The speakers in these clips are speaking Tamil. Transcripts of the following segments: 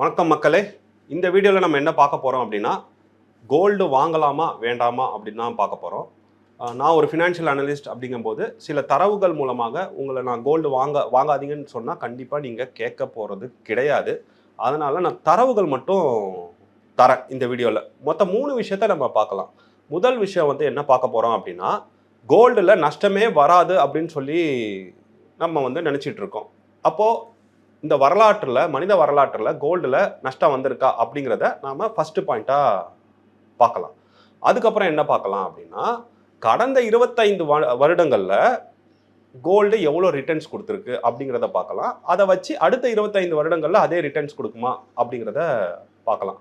வணக்கம் மக்களே. இந்த வீடியோவில் நம்ம என்ன பார்க்க போகிறோம் அப்படின்னா கோல்டு வாங்கலாமா வேண்டாமா அப்படின்னு தான் பார்க்க போகிறோம் நான் ஒரு ஃபினான்ஷியல் அனலிஸ்ட் அப்படிங்கும்போது சில தரவுகள் மூலமாக உங்களை நான் கோல்டு வாங்க வாங்காதீங்கன்னு சொன்னால் கண்டிப்பாக நீங்கள் கேட்க போகிறது கிடையாது. அதனால் நான் தரவுகள் மட்டும் தரேன் இந்த வீடியோவில் மொத்தம் மூணு விஷயத்த நம்ம பார்க்கலாம். முதல் விஷயம் வந்து என்ன பார்க்க போகிறோம் அப்படின்னா கோல்டில் நஷ்டமே வராது அப்படின்னு சொல்லி நம்ம வந்து நினச்சிட்டு இருக்கோம். அப்போது இந்த வரலாற்றில் மனித வரலாற்றில் கோல்டில் நஷ்டம் வந்திருக்கா அப்படிங்கிறத நாம் ஃபஸ்ட்டு பாயிண்ட்டாக பார்க்கலாம். அதுக்கப்புறம் என்ன பார்க்கலாம் அப்படின்னா கடந்த இருபத்தைந்து வ வருடங்களில் கோல்டு எவ்வளோ ரிட்டர்ன்ஸ் கொடுத்துருக்கு அப்படிங்கிறத பார்க்கலாம். அதை வச்சு அடுத்த இருபத்தைந்து வருடங்களில் அதே ரிட்டர்ன்ஸ் கொடுக்குமா அப்படிங்கிறத பார்க்கலாம்.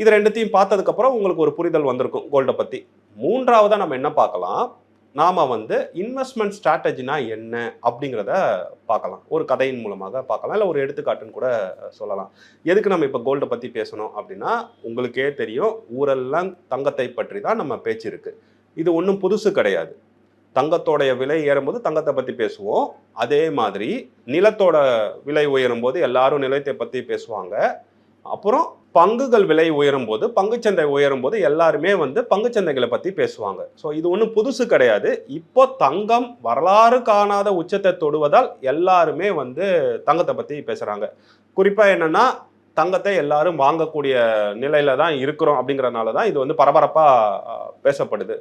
இது ரெண்டுத்தையும் பார்த்ததுக்கப்புறம் உங்களுக்கு ஒரு புரிதல் வந்திருக்கும் கோல்டை பற்றி மூன்றாவதாக நம்ம என்ன பார்க்கலாம்? நாம் வந்து இன்வெஸ்ட்மெண்ட் ஸ்ட்ராட்டஜினா என்ன அப்படிங்கிறத பார்க்கலாம். ஒரு கதையின் மூலமாக பார்க்கலாம். இல்லை ஒரு எடுத்துக்காட்டுன்னு கூட சொல்லலாம். எதுக்கு நம்ம இப்போ கோல்டை பற்றி பேசணும் அப்படின்னா உங்களுக்கே தெரியும் ஊரெல்லாம் தங்கத்தை பற்றி தான் நம்ம பேச்சு இருக்குது இது ஒன்றும் புதுசு கிடையாது. தங்கத்தோடைய விலை ஏறும்போது தங்கத்தை பற்றி பேசுவோம். அதே மாதிரி நிலத்தோட விலை உயரும் போது எல்லாரும் நிலத்தை பற்றி பேசுவாங்க. அப்புறம் பங்குகள் விலை உயரும் போது பங்குச்சந்தை உயரும் போது எல்லாருமே வந்து பங்குச்சந்தைகளை பற்றி பேசுவாங்க. ஸோ இது ஒன்றும் புதுசு கிடையாது. இப்போ தங்கம் வரலாறு காணாத உச்சத்தை தொடுவதால் எல்லாருமே வந்து தங்கத்தை பற்றி பேசுகிறாங்க குறிப்பாக என்னென்னா தங்கத்தை எல்லாரும் வாங்கக்கூடிய நிலையில தான் இருக்கிறோம் அப்படிங்கிறனால தான் இது வந்து பரபரப்பாக பேசப்படுது.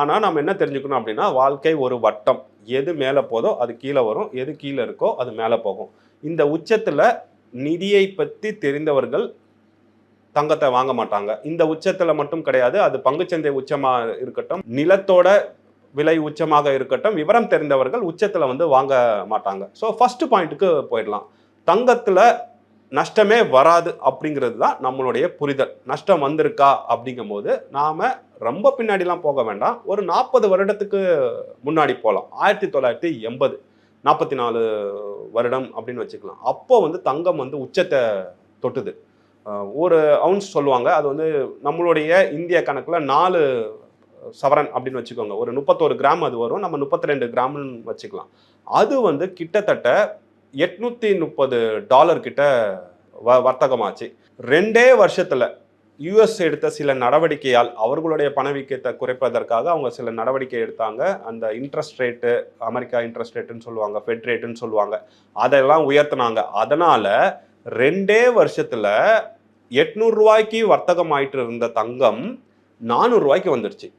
ஆனால் நம்ம என்ன தெரிஞ்சுக்கணும் அப்படின்னா வாழ்க்கை ஒரு வட்டம். எது மேலே போதோ அது கீழே வரும். எது கீழே இருக்கோ அது மேலே போகும். இந்த உச்சத்தில் நிதியை பற்றி தெரிந்தவர்கள் தங்கத்தை வாங்க மாட்டாங்க. இந்த உச்சத்தில் மட்டும் கிடையாது. அது பங்குச்சந்தை உச்சமாக இருக்கட்டும் நிலத்தோட விலை உச்சமாக இருக்கட்டும் விவரம் தெரிந்தவர்கள் உச்சத்தில் வந்து வாங்க மாட்டாங்க. ஸோ ஃபஸ்ட்டு பாயிண்ட்டுக்கு போயிடலாம். தங்கத்தில் நஷ்டமே வராது அப்படிங்கிறது தான் நம்மளுடைய புரிதல். நஷ்டம் வந்திருக்கா அப்படிங்கும்போது நாம் ரொம்ப பின்னாடிலாம் போக வேண்டாம். ஒரு நாற்பது வருடத்துக்கு முன்னாடி போகலாம் ஆயிரத்தி தொள்ளாயிரத்தி எண்பது. நாற்பத்தி நாலு வருடம் அப்படின்னு வச்சுக்கலாம். அப்போ வந்து தங்கம் வந்து உச்சத்தை தொட்டுது. ஒரு அவுன்ஸ் சொல்லுவாங்க. அது வந்து நம்மளுடைய இந்திய கணக்கில் நாலு சவரன் அப்படின்னு வச்சுக்கோங்க. ஒரு முப்பத்தோரு கிராம் அது வரும். நம்ம முப்பத்தி ரெண்டு கிராம்னு வச்சுக்கலாம். அது வந்து கிட்டத்தட்ட எட்நூற்றி முப்பது டாலர் கிட்ட வ வர்த்தகமாச்சு. ரெண்டே வருஷத்தில் யுஎஸ் எடுத்த சில நடவடிக்கையால் அவர்களுடைய பணவீக்கத்தை குறைப்பதற்காக அவங்க சில நடவடிக்கை எடுத்தாங்க. அந்த இன்ட்ரெஸ்ட் ரேட்டு அமெரிக்கா இன்ட்ரெஸ்ட் ரேட்டுன்னு சொல்லுவாங்க ஃபெட் ரேட்டுன்னு சொல்லுவாங்க. அதெல்லாம் உயர்த்தினாங்க. அதனால் ரெண்டே வருஷத்தில் எட்நூறுரூவாய்க்கு வர்த்தகம் ஆயிட்டு இருந்த தங்கம் நானூறுரூவாய்க்கு வந்துடுச்சு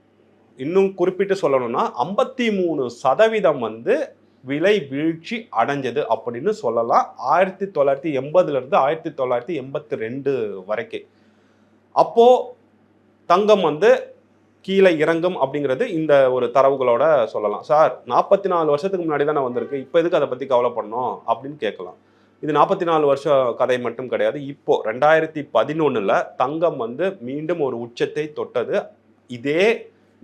இன்னும் குறிப்பிட்டு சொல்லணும்னா ஐம்பத்தி மூணு சதவீதம் வந்து விலை வீழ்ச்சி அடைஞ்சது அப்படின்னு சொல்லலாம். ஆயிரத்தி தொள்ளாயிரத்தி எண்பதுலேருந்து ஆயிரத்தி தொள்ளாயிரத்தி எண்பத்தி ரெண்டு வரைக்கும். அப்போது தங்கம் வந்து கீழே இறங்கும் அப்படிங்கிறது இந்த ஒரு தரவுகளோட சொல்லலாம். சார் நாற்பத்தி நாலு வருஷத்துக்கு முன்னாடி தானே வந்திருக்கு. இப்போ எதுக்கு அதை பற்றி கவலைப்படணும் அப்படின்னு கேட்கலாம். இது நாற்பத்தி நாலு வருஷம் கதை மட்டும் கிடையாது. இப்போ ரெண்டாயிரத்தி பதினொன்றில் தங்கம் வந்து மீண்டும் ஒரு உச்சத்தை தொட்டது. இதே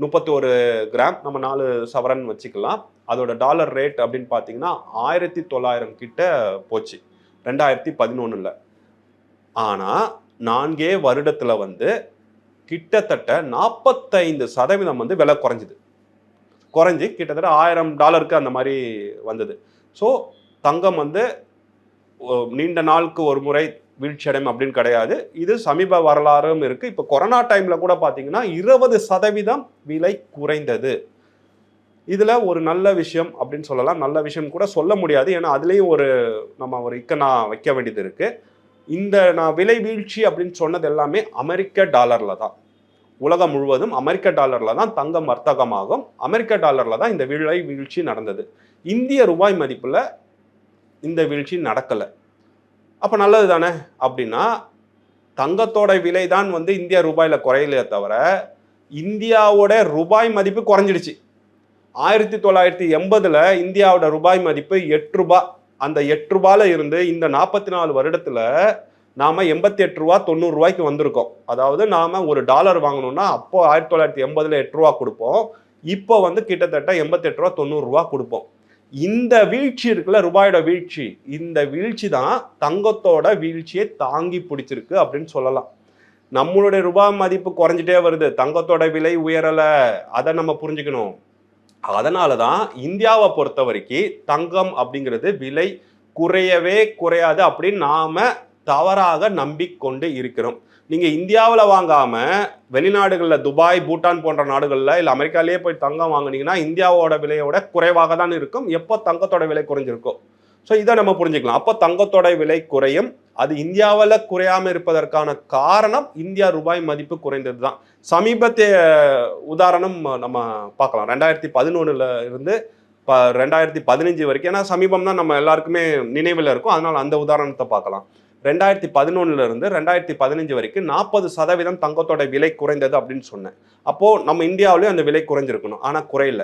முப்பத்தி ஒரு கிராம் நம்ம நாலு சவரன் வச்சுக்கலாம். அதோட டாலர் ரேட் அப்படின்னு பார்த்தீங்கன்னா ஆயிரத்தி தொள்ளாயிரம் கிட்ட போச்சு. ரெண்டாயிரத்தி பதினொன்றில் ஆனால் நான்கே வருடத்தில் வந்து கிட்டத்தட்ட நாற்பத்தைந்து சதவீதம் வந்து விலை குறைஞ்சிது. குறைஞ்சி கிட்டத்தட்ட ஆயிரம் டாலருக்கு அந்த மாதிரி வந்தது. ஸோ தங்கம் வந்து நீண்ட நாளுக்கு ஒரு முறை வீழ்ச்சியடையும் அப்படின்னு கிடையாது. இது சமீப வரலாறும் இருக்குது இப்போ கொரோனா டைமில் கூட பார்த்தீங்கன்னா இருபது சதவீதம் விலை குறைந்தது. இதில் ஒரு நல்ல விஷயம் அப்படின்னு சொல்லலாம். நல்ல விஷயம் கூட சொல்ல முடியாது. ஏன்னா அதுலேயும் ஒரு நம்ம ஒரு இக்கனா வைக்க வேண்டியது இருக்குது இந்த நான் விலை வீழ்ச்சி அப்படின்னு சொன்னது எல்லாமே அமெரிக்க டாலரில் தான். உலகம் முழுவதும் அமெரிக்க டாலரில் தான் தங்கம் வர்த்தகமாகும். அமெரிக்க டாலரில் தான் இந்த விலை வீழ்ச்சி நடந்தது. இந்திய ரூபாய் மதிப்பில் இந்த வீழ்ச்சி நடக்கலை. அப்போ நல்லது தானே? அப்படின்னா தங்கத்தோட விலை தான் வந்து இந்திய ரூபாயில் குறையலையே தவிர இந்தியாவோட ரூபாய் மதிப்பு குறைஞ்சிடுச்சு. ஆயிரத்தி தொள்ளாயிரத்தி எண்பதில் இந்தியாவோட ரூபாய் மதிப்பு எட்டு ரூபாய் அந்த எட்டு ரூபாயில இருந்து இந்த நாற்பத்தி நாலு வருடத்துல நாம எண்பத்தி எட்டு ரூபா தொண்ணூறு ரூபாய்க்கு வந்திருக்கோம். அதாவது நாம ஒரு டாலர் வாங்கணும்னா அப்போ ஆயிரத்தி தொள்ளாயிரத்தி எண்பதுல எட்டு ரூபா கொடுப்போம். இப்போ வந்து கிட்டத்தட்ட எண்பத்தி எட்டு ரூபா தொண்ணூறு ரூபா கொடுப்போம். இந்த வீழ்ச்சி இருக்குல்ல ரூபாயோட வீழ்ச்சி. இந்த வீழ்ச்சி தான் தங்கத்தோட வீழ்ச்சியை தாங்கி பிடிச்சிருக்கு அப்படின்னு சொல்லலாம். நம்மளுடைய ரூபாய் மதிப்பு குறைஞ்சிட்டே வருது. தங்கத்தோட விலை உயரல. அதை நம்ம புரிஞ்சுக்கணும். அதனால தான் இந்தியாவை பொறுத்த வரைக்கும் தங்கம் அப்படிங்கிறது விலை குறையவே குறையாது அப்படின்னு நாம் தவறாக நம்பிக்கொண்டு இருக்கிறோம். நீங்கள் இந்தியாவில் வாங்காமல் வெளிநாடுகளில் துபாய் பூட்டான் போன்ற நாடுகளில் இல்லை அமெரிக்காலேயே போய் தங்கம் வாங்கினீங்கன்னா இந்தியாவோட விலையோட குறைவாக தான் இருக்கும். எப்போ தங்கத்தோட விலை குறைஞ்சிருக்கும் ஸோ இதை நம்ம புரிஞ்சுக்கலாம். அப்போ தங்கத்தோட விலை குறையும். அது இந்தியாவில் குறையாமல் இருப்பதற்கான காரணம் இந்தியா ரூபாய் மதிப்பு குறைந்தது தான் சமீபத்திய உதாரணம் நம்ம பார்க்கலாம். ரெண்டாயிரத்தி பதினொன்றில் இருந்து இப்போ ரெண்டாயிரத்தி பதினஞ்சு வரைக்கும். ஏன்னா சமீபம் தான் நம்ம எல்லாருக்குமே நினைவில் இருக்கும். அதனால் அந்த உதாரணத்தை பார்க்கலாம். ரெண்டாயிரத்தி பதினொன்னுல இருந்து ரெண்டாயிரத்தி பதினஞ்சு வரைக்கும் நாற்பது சதவீதம் தங்கத்தோட விலை குறைந்தது அப்படின்னு சொன்னேன். அப்போது நம்ம இந்தியாவிலேயும் அந்த விலை குறைஞ்சிருக்கணும். ஆனால் குறையல.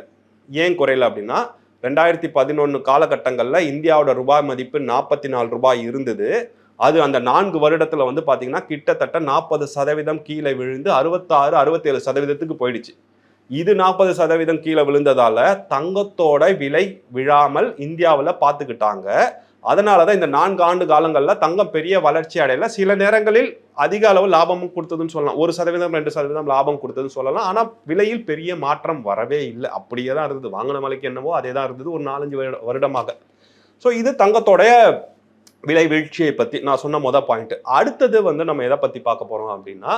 ஏன் குறையல அப்படின்னா ரெண்டாயிரத்தி பதினொன்று காலகட்டங்களில் இந்தியாவோட ரூபாய் மதிப்பு நாற்பத்தி நாலு ரூபாய் இருந்தது. அது அந்த நான்கு வருடத்தில் வந்து பார்த்தீங்கன்னா கிட்டத்தட்ட நாற்பது சதவீதம் கீழே விழுந்து அறுபத்தாறு அறுபத்தேழு சதவீதத்துக்கு போயிடுச்சு. இது நாற்பது சதவீதம் கீழே விழுந்ததால தங்கத்தோட விலை விழாமல் இந்தியாவில் பார்த்துக்கிட்டாங்க அதனால தான் இந்த நான்கு ஆண்டு காலங்களில் தங்கம் பெரிய வளர்ச்சி அடையல. சில நேரங்களில் அதிக அளவு லாபமும் கொடுத்ததுன்னு சொல்லலாம். ஒரு சதவீதம் ரெண்டு சதவீதம் லாபம் கொடுத்ததுன்னு சொல்லலாம். ஆனால் விலையில் பெரிய மாற்றம் வரவே இல்லை. அப்படியே தான் இருந்தது. வாங்கின மலைக்கு என்னவோ அதே தான் இருந்தது. ஒரு நாலஞ்சு வருட- வருடமாக. ஸோ இது தங்கத்தோடைய விலை வீழ்ச்சியை பற்றி நான் சொன்ன மொதல் பாயிண்ட் அடுத்தது வந்து நம்ம எதை பற்றி பார்க்க போகிறோம் அப்படின்னா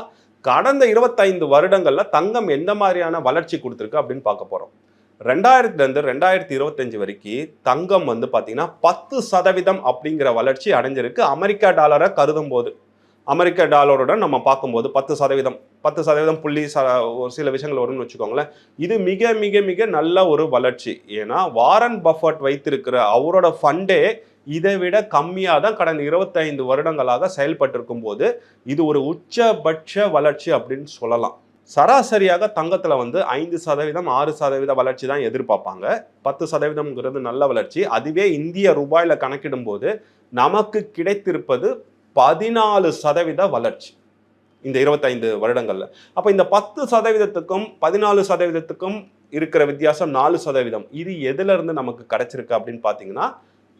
கடந்த இருபத்தைந்து வருடங்களில் தங்கம் எந்த மாதிரியான வளர்ச்சி கொடுத்துருக்கு அப்படின்னு பார்க்க போகிறோம் ரெண்டாயிரத்துலேருந்து ரெண்டாயிரத்தி இருபத்தஞ்சு வரைக்கும் தங்கம் வந்து பார்த்தீங்கன்னா பத்து சதவீதம் அப்படிங்கிற வளர்ச்சி அடைஞ்சிருக்கு. அமெரிக்கா டாலரை கருதும் போது அமெரிக்க டாலருடன் நம்ம பார்க்கும்போது பத்து சதவீதம் பத்து சதவீதம் புள்ளி ச ஒரு சில விஷயங்கள் வரும்னு வச்சுக்கோங்களேன். இது மிக மிக மிக நல்ல ஒரு வளர்ச்சி. ஏன்னா வாரன் பஃபர்ட் வைத்திருக்கிற அவரோட ஃபண்டே இதை விட கம்மியாக தான் கடந்த இருபத்தைந்து வருடங்களாக செயல்பட்டிருக்கும் போது இது ஒரு உச்சபட்ச வளர்ச்சி அப்படின்னு சொல்லலாம். சராசரியாக தங்கத்தில் வந்து ஐந்து சதவீதம் ஆறு சதவீத வளர்ச்சி தான் எதிர்பார்ப்பாங்க. பத்து சதவீதம்ங்கிறது நல்ல வளர்ச்சி. அதுவே இந்திய ரூபாயில் கணக்கிடும்போது நமக்கு கிடைத்திருப்பது பதினாலு சதவீத வளர்ச்சி இந்த இருபத்தைந்து வருடங்களில். அப்போ இந்த பத்து சதவீதத்துக்கும் பதினாலு சதவீதத்துக்கும் இருக்கிற வித்தியாசம் நாலு சதவீதம். இது எதுலேருந்து நமக்கு கிடைச்சிருக்கு அப்படின்னு பார்த்தீங்கன்னா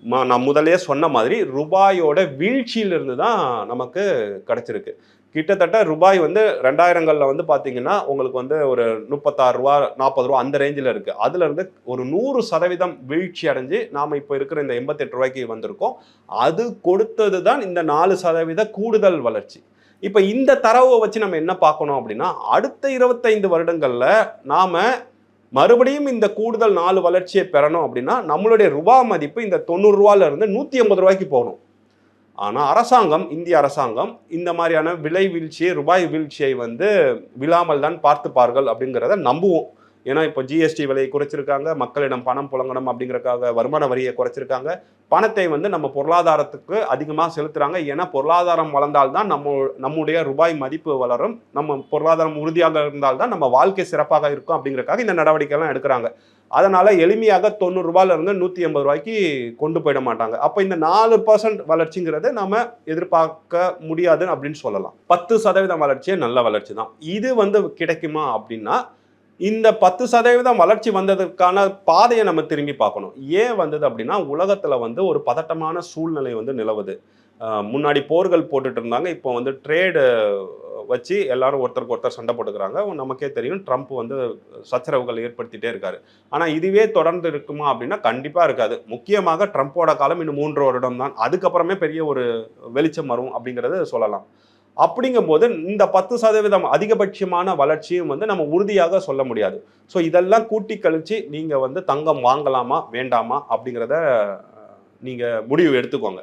நான் முதலே சொன்ன மாதிரி ரூபாயோட வீழ்ச்சியிலிருந்து தான் நமக்கு கிடைச்சிருக்கு. கிட்டத்தட்ட ரூபாய் வந்து ரெண்டாயிரங்களில் வந்து பார்த்தீங்கன்னா உங்களுக்கு வந்து ஒரு முப்பத்தாறு ரூபா நாற்பது ரூபா அந்த ரேஞ்சில் இருக்குது அதுலேருந்து ஒரு நூறு சதவீதம் வீழ்ச்சி அடைஞ்சு நாம் இப்போ இருக்கிற இந்த எண்பத்தெட்டு ரூபாய்க்கு வந்திருக்கோம். அது கொடுத்தது தான் இந்த நாலு சதவீத கூடுதல் வளர்ச்சி. இப்போ இந்த தரவை வச்சு நம்ம என்ன பார்க்கணும் அப்படின்னா அடுத்த இருபத்தைந்து வருடங்களில் நாம் மறுபடியும் இந்த கூடுதல் நாலு வளர்ச்சியை பெறணும் அப்படின்னா நம்மளுடைய ரூபா மதிப்பு இந்த தொண்ணூறுரூவால இருந்து நூற்றி ஐம்பது ரூபாய்க்கு போகணும். ஆனால் அரசாங்கம் இந்திய அரசாங்கம் இந்த மாதிரியான விலை வீழ்ச்சியை ரூபாய் வீழ்ச்சியை வந்து விழாமல் தான் பார்த்துப்பார்கள் அப்படிங்கிறத நம்புவோம். ஏன்னா இப்போ ஜிஎஸ்டி விலையை குறைச்சிருக்காங்க மக்களிடம் பணம் புழங்கணும் அப்படிங்கிறக்காக வருமான வரியை குறைச்சிருக்காங்க. பணத்தை வந்து நம்ம பொருளாதாரத்துக்கு அதிகமாக செலுத்துகிறாங்க ஏன்னா பொருளாதாரம் வளர்ந்தால்தான் நம்ம நம்முடைய ரூபாய் மதிப்பு வளரும். நம்ம பொருளாதாரம் உறுதியாக இருந்தால்தான் நம்ம வாழ்க்கை சிறப்பாக இருக்கும் அப்படிங்கிறக்காக இந்த நடவடிக்கைலாம் எடுக்கிறாங்க. அதனால எளிமையாக தொண்ணூறு ரூபாயில இருந்து நூற்றி எண்பது ரூபாய்க்கு கொண்டு போயிட மாட்டாங்க. அப்போ இந்த நாலு பர்சன்ட் வளர்ச்சிங்கிறது நம்ம எதிர்பார்க்க முடியாது அப்படின்னு சொல்லலாம். பத்து சதவீதம் வளர்ச்சியே நல்ல வளர்ச்சி தான். இது வந்து கிடைக்குமா அப்படின்னா இந்த பத்து சதவீதம் வளர்ச்சி வந்ததுக்கான பாதையை நம்ம திரும்பி பார்க்கணும். ஏன் வந்தது அப்படின்னா உலகத்தில் வந்து ஒரு பதட்டமான சூழ்நிலை வந்து நிலவுது. முன்னாடி போர்கள் போட்டுட்டு இருந்தாங்க. இப்போ வந்து ட்ரேடு வச்சு எல்லாரும் ஒருத்தருக்கு ஒருத்தர் சண்டை போட்டுக்கிறாங்க. நமக்கே தெரியும் ட்ரம்ப் வந்து சச்சரவுகள் ஏற்படுத்திட்டே இருக்காரு. ஆனால் இதுவே தொடர்ந்து இருக்குமா அப்படின்னா கண்டிப்பாக இருக்காது. முக்கியமாக ட்ரம்ப்போட காலம் இன்னும் மூன்று வருடம் தான். அதுக்கப்புறமே பெரிய ஒரு வெளிச்சம் வரும் அப்படிங்கிறது சொல்லலாம். அப்படிங்கும்போது இந்த பத்து சதவீதம் அதிகபட்சமான வளர்ச்சியும் வந்து நம்ம உறுதியாக சொல்ல முடியாது. ஸோ இதெல்லாம் கூட்டி கழிச்சு நீங்கள் வந்து தங்கம் வாங்கலாமா வேண்டாமா அப்படிங்கிறத நீங்கள் முடிவு எடுத்துக்கோங்க.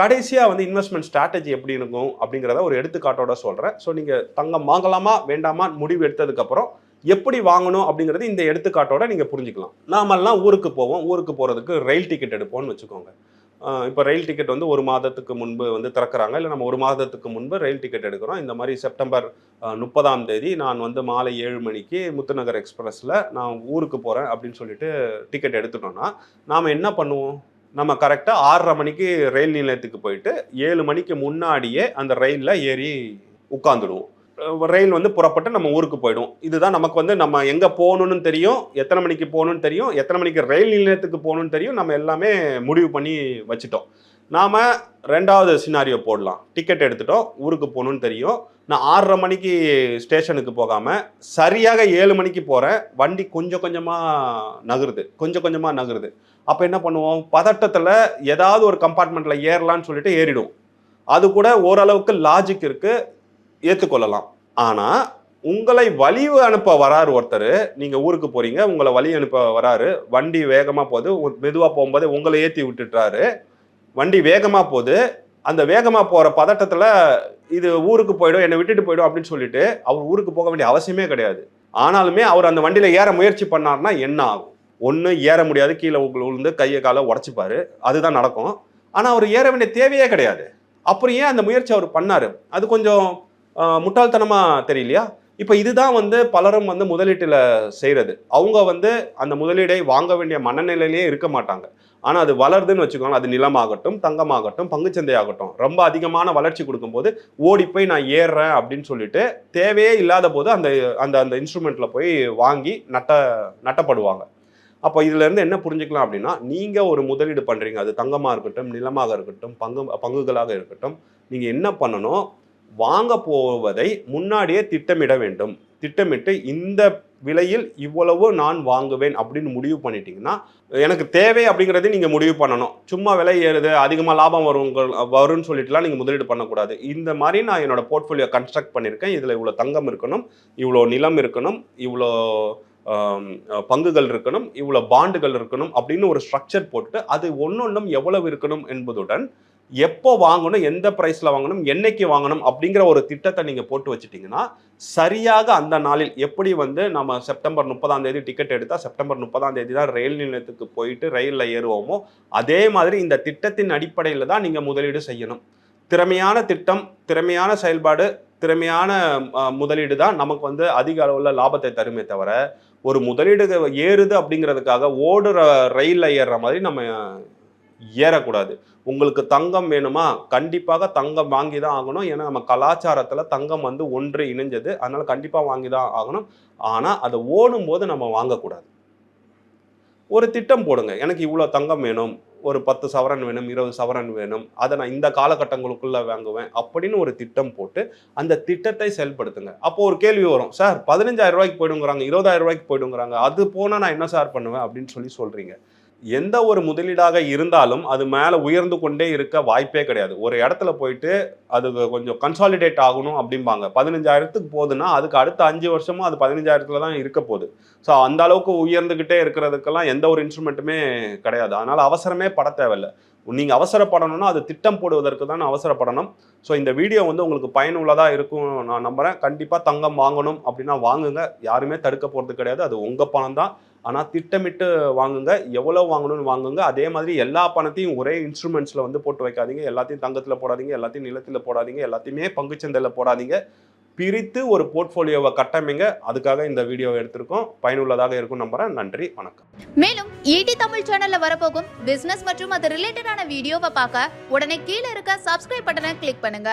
கடைசியாக வந்து இன்வெஸ்ட்மெண்ட் ஸ்ட்ராட்டஜி எப்படி இருக்கும் அப்படிங்கிறத ஒரு எடுத்துக்காட்டோட சொல்கிறேன் ஸோ நீங்கள் தங்கம் வாங்கலாமா வேண்டாமா முடிவு எடுத்ததுக்கப்புறம் எப்படி வாங்கணும் அப்படிங்கிறது இந்த எடுத்துக்காட்டோட நீங்கள் புரிஞ்சுக்கலாம். நாமெல்லாம் ஊருக்கு போவோம். ஊருக்கு போகிறதுக்கு ரயில் டிக்கெட் எடுப்போம்னு வச்சுக்கோங்க. இப்போ ரயில் டிக்கெட் வந்து ஒரு மாதத்துக்கு முன்பு வந்து திறக்கிறாங்க. இல்லை நம்ம ஒரு மாதத்துக்கு முன்பு ரயில் டிக்கெட் எடுக்கிறோம். இந்த மாதிரி செப்டம்பர் முப்பதாம் தேதி நான் வந்து மாலை ஏழு மணிக்கு முத்துநகர் எக்ஸ்பிரஸில் நான் ஊருக்கு போகிறேன் அப்படின்னு சொல்லிட்டு டிக்கெட் எடுத்துட்டோன்னா நாம் என்ன பண்ணுவோம்? நம்ம கரெக்டாக ஆறரை மணிக்கு ரயில் நிலையத்துக்கு போயிட்டு ஏழு மணிக்கு முன்னாடியே அந்த ரயிலில் ஏறி உட்காந்துடுவோம் ரயில் வந்து புறப்பட்டு நம்ம ஊருக்கு போயிடும். இதுதான் நமக்கு வந்து நம்ம எங்கே போகணும்னு தெரியும் எத்தனை மணிக்கு போகணும்னு தெரியும் எத்தனை மணிக்கு ரயில் நிலையத்துக்கு போகணும்னு தெரியும் நம்ம எல்லாமே முடிவு பண்ணி வச்சுட்டோம். நாம் ரெண்டாவது சினாரியோ போடலாம். டிக்கெட் எடுத்துட்டோம் ஊருக்கு போகணும்னு தெரியும். நான் ஆறரை மணிக்கு ஸ்டேஷனுக்கு போகாமல் சரியாக ஏழு மணிக்கு போகிறேன் வண்டி கொஞ்சம் கொஞ்சமாக நகருது கொஞ்சம் கொஞ்சமாக நகருது. அப்போ என்ன பண்ணுவோம்? பதட்டத்தில் ஏதாவது ஒரு கம்பார்ட்மெண்ட்டில் ஏறலாம்னு சொல்லிட்டு ஏறிடும் அது கூட ஓரளவுக்கு லாஜிக் இருக்குது ஏற்றுக்கொள்ளலாம் ஆனால் உங்களை வழி அனுப்ப வராரு ஒருத்தர். நீங்கள் ஊருக்கு போகிறீங்க உங்களை வழி அனுப்ப வராரு. வண்டி வேகமாக போகுது மெதுவாக போகும்போது உங்களை ஏற்றி விட்டுட்டாரு வண்டி வேகமாக போகுது. அந்த வேகமாக போகிற பதட்டத்தில் இது ஊருக்கு போயிடும் என்னை விட்டுட்டு போயிடும் அப்படின்னு சொல்லிட்டு அவர் ஊருக்கு போக வேண்டிய அவசியமே கிடையாது. ஆனாலுமே அவர் அந்த வண்டியில் ஏற முயற்சி பண்ணாருன்னா என்ன ஆகும்? ஒன்று ஏற முடியாது. கீழே உங்களை விழுந்து கையை காலை உடச்சிப்பாரு. அதுதான் நடக்கும். ஆனால் அவர் ஏற வேண்டிய தேவையே கிடையாது. அப்புறம் ஏன் அந்த முயற்சி அவர் பண்ணார்? அது கொஞ்சம் முட்டாள்தனமாக தெரியலையா? இப்போ இதுதான் வந்து பலரும் வந்து முதலீட்டில் செய்கிறது அவங்க வந்து அந்த முதலீடை வாங்க வேண்டிய மனநிலையிலேயே இருக்க மாட்டாங்க. ஆனால் அது வளருதுன்னு வச்சுக்கோங்க அது நிலமாகட்டும் தங்கமாகட்டும் பங்குச்சந்தை ஆகட்டும் ரொம்ப அதிகமான வளர்ச்சி கொடுக்கும்போது ஓடி போய் நான் ஏறுறேன் அப்படின்னு சொல்லிட்டு தேவையே இல்லாத போது அந்த அந்த அந்த இன்ஸ்ட்ருமெண்ட்ல போய் வாங்கி நட்ட நட்டப்படுவாங்க. அப்போ இதுலேருந்து என்ன புரிஞ்சுக்கலாம் அப்படின்னா நீங்கள் ஒரு முதலீடு பண்ணுறீங்க அது தங்கமாக இருக்கட்டும் நிலமாக இருக்கட்டும் பங்கு பங்குகளாக இருக்கட்டும். நீங்கள் என்ன பண்ணணும்? வாங்க போவதை முன்னாடியே திட்டமிட வேண்டும். திட்டமிட்டு இந்த விலையில் இவ்வளவு நான் வாங்குவேன் அப்படின்னு முடிவு பண்ணிட்டீங்கன்னா எனக்கு தேவை அப்படிங்கிறத நீங்கள் முடிவு பண்ணணும். சும்மா விலை ஏறுது அதிகமாக லாபம் வரும் வரும்னு சொல்லிட்டுலாம் நீங்கள் முதலீடு பண்ணக்கூடாது. இந்த மாதிரி நான் என்னோடய போர்ட்ஃபோலியோ கன்ஸ்ட்ரக்ட் பண்ணியிருக்கேன். இதில் இவ்வளோ தங்கம் இருக்கணும் இவ்வளோ நிலம் இருக்கணும் இவ்வளோ பங்குகள் இருக்கணும் இவ்வளோ பாண்டுகள் இருக்கணும் அப்படின்னு ஒரு ஸ்ட்ரக்சர் போட்டு அது ஒன்னொன்றும் எவ்வளவு இருக்கணும் என்பதுடன் எப்போ வாங்கணும் எந்த ப்ரைஸில் வாங்கணும் என்னைக்கு வாங்கணும் அப்படிங்கிற ஒரு திட்டத்தை நீங்கள் போட்டு வச்சிட்டிங்கன்னா சரியாக அந்த நாளில் எப்படி வந்து நம்ம செப்டம்பர் முப்பதாம் தேதி டிக்கெட் எடுத்தால் செப்டம்பர் முப்பதாம் தேதி தான் ரயில் நிலையத்துக்கு போயிட்டு ரயிலில் ஏறுவோமோ அதே மாதிரி இந்த திட்டத்தின் அடிப்படையில் தான் நீங்கள் முதலீடு செய்யணும். திறமையான திட்டம் திறமையான செயல்பாடு திறமையான முதலீடு தான் நமக்கு வந்து அதிக அளவில் லாபத்தை தருமே தவிர ஒரு முதலீடு ஏறுது அப்படிங்கிறதுக்காக ஓடுற ரயிலில் ஏறுற மாதிரி நம்ம ஏறக்கூடாது. உங்களுக்கு தங்கம் வேணுமா? கண்டிப்பாக தங்கம் வாங்கி தான் ஆகணும். ஏன்னா நம்ம கலாச்சாரத்தில் தங்கம் வந்து ஒன்று இணைஞ்சது. அதனால் கண்டிப்பாக வாங்கி தான் ஆகணும். ஆனால் அதை ஓடும் போது நம்ம வாங்கக்கூடாது. ஒரு திட்டம் போடுங்க. எனக்கு இவ்வளோ தங்கம் வேணும். ஒரு பத்து சவரன் வேணும் இருபது சவரன் வேணும். அதை நான் இந்த காலகட்டங்களுக்குள்ளே வாங்குவேன் அப்படின்னு ஒரு திட்டம் போட்டு அந்த திட்டத்தை செயல்படுத்துங்க. அப்போ ஒரு கேள்வி வரும். சார் பதினஞ்சாயிரம் ரூபாய்க்கு போயிடுங்கிறாங்க இருபதாயிரம் ரூபாய்க்கு போயிடுங்கிறாங்க. அது போனால் நான் என்ன சார் பண்ணுவேன்? அப்படின்னு சொல்லி சொல்கிறீங்க எந்த ஒரு முதலீடாக இருந்தாலும் அது மேலே உயர்ந்து கொண்டே இருக்க வாய்ப்பே கிடையாது. ஒரு இடத்துல போயிட்டு அது கொஞ்சம் கன்சாலிடேட் ஆகணும் அப்படிம்பாங்க. பதினஞ்சாயிரத்துக்கு போகுதுன்னா அதுக்கு அடுத்த அஞ்சு வருஷமும் அது பதினஞ்சாயிரத்துல தான் இருக்க போகுது. ஸோ அந்த அளவுக்கு உயர்ந்துக்கிட்டே இருக்கிறதுக்கெல்லாம் எந்த ஒரு இன்ஸ்ட்ருமெண்ட்டுமே கிடையாது. அதனால் அவசரமே பட தேவையில்ல. நீங்கள் அவசரப்படணும்னா அது திட்டம் போடுவதற்கு தான் அவசரப்படணும். ஸோ இந்த வீடியோ வந்து உங்களுக்கு பயனுள்ளதாக இருக்கும் நான் நம்புகிறேன் கண்டிப்பாக தங்கம் வாங்கணும் அப்படின்னா வாங்குங்க. யாருமே தடுக்க போகிறது கிடையாது. அது உங்கள் பணம் தான். ஆனால் திட்டமிட்டு வாங்குங்க எவ்வளோ வாங்கணும்னு வாங்குங்க. அதே மாதிரி எல்லா பணத்தையும் ஒரே இன்ஸ்ட்ருமெண்ட்ஸில் வந்து போட்டு வைக்காதீங்க. எல்லாத்தையும் தங்கத்தில் போடாதீங்க எல்லாத்தையும் நிலத்தில் போடாதீங்க எல்லாத்தையுமே பங்குச்சந்தையில் போடாதீங்க. பிரித்து ஒரு போர்ட்ஃபோலியோவை கட்டமைங்க. அதுக்காக இந்த வீடியோவை எடுத்திருக்கோம். பயனுள்ளதாக இருக்கும் நம்புறேன். நன்றி வணக்கம். மேலும் ஈடி தமிழ் சேனல்ல வரப்போகும் பிசினஸ் மற்றும் அது ரிலேட்டடான வீடியோவை பார்க்க உடனே கீழே இருக்க சப்ஸ்கிரைப் பட்டனை கிளிக் பண்ணுங்க.